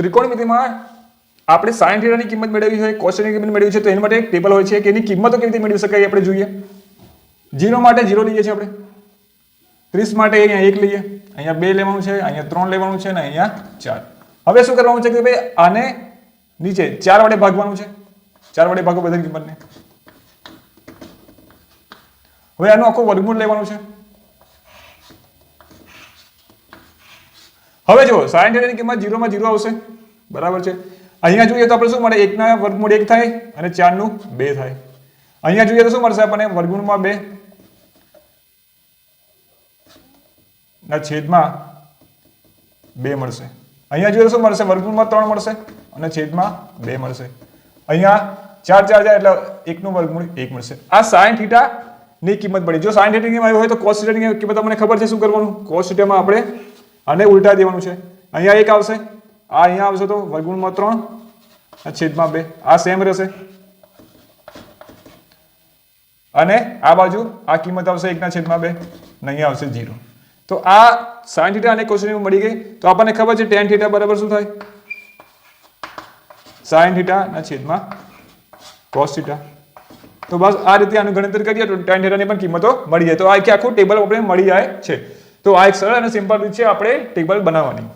ત્રિકોણમિતિમાં આપણે સાઈન થીટાની કિંમત મેળવી હોય કોસની કિંમત મેળવી છે, તો એના માટે એક ટેબલ હોય છે કે એની કિંમતો કેવી રીતે મેળવી શકાય આપણે જોઈએ. જીરો માટે જીરો લઈએ છીએ આપણે. ત્રીસ માટે અહીંયા એક લઈએ. અહીંયા બે લેવાનું છે, અહીંયા ત્રણ લેવાનું છે અને અહીંયા ચાર. હવે શું કરવાનું છે કે ભાઈ, આને નીચે ચાર વડે ભાગવાનું છે. ચાર વડે ભાગો બધી કિંમતને. હવે આનું આખું વર્ગમૂળ લેવાનું છે. હવે જો સાઈન થેટાની કિંમત જીરોમાં જીરો આવશે. બરાબર છે? અહીંયા જોઈએ તો આપણે શું મળે? એકના વર્ગમૂળ એક થાય અને ચારનું બે થાય. અહીંયા જોઈએ તો શું મળશે આપણને? વર્ગમૂળમાં બે. ના, છેદમાં બે મળશે. અહીંયા જોઈએ તો શું મળશે? વર્ગમૂળમાં ત્રણ મળશે અને છેદમાં બે મળશે. અહીંયા ચાર ચાર હજાર એટલે એકનું વર્ગમૂળ એક મળશે. આ સાઈન થીટા ની કિંમત પડી. જો સાઈન થીટાની કિંમત હોય તો કોસ્ટ થીટાની કિંમત તમને ખબર છે શું કરવાનું? કોસ્ટ થીટામાં આપણે આને ઉલટા દેવાનું છે. અહીંયા એક આવશે, આ અહીંયા આવશે તો વર્ગુણમાં ત્રણ અને છેદમાં બે, આ સેમ રહેશે. અને આ બાજુ આ કિંમત આવશે એકના છેદમાં બે, અને અહીંયા આવશે જીરો તો આ સાઈન થીટા અને કોસ મળી ગઈ. તો આપણને ખબર છે ટેન થીટા બરાબર શું થાય? સાઈન થીટા ના છેદમાં કોસ થીટા તો બસ આ રીતે આનું ગણતર કરીએ તો ટેન થીટાની પણ કિંમતો મળી જાય. તો આખી આખું ટેબલ આપણે મળી જાય છે. તો આ એક સરળ અને સિમ્પલ રીત છે આપણે ટેબલ બનાવવાની.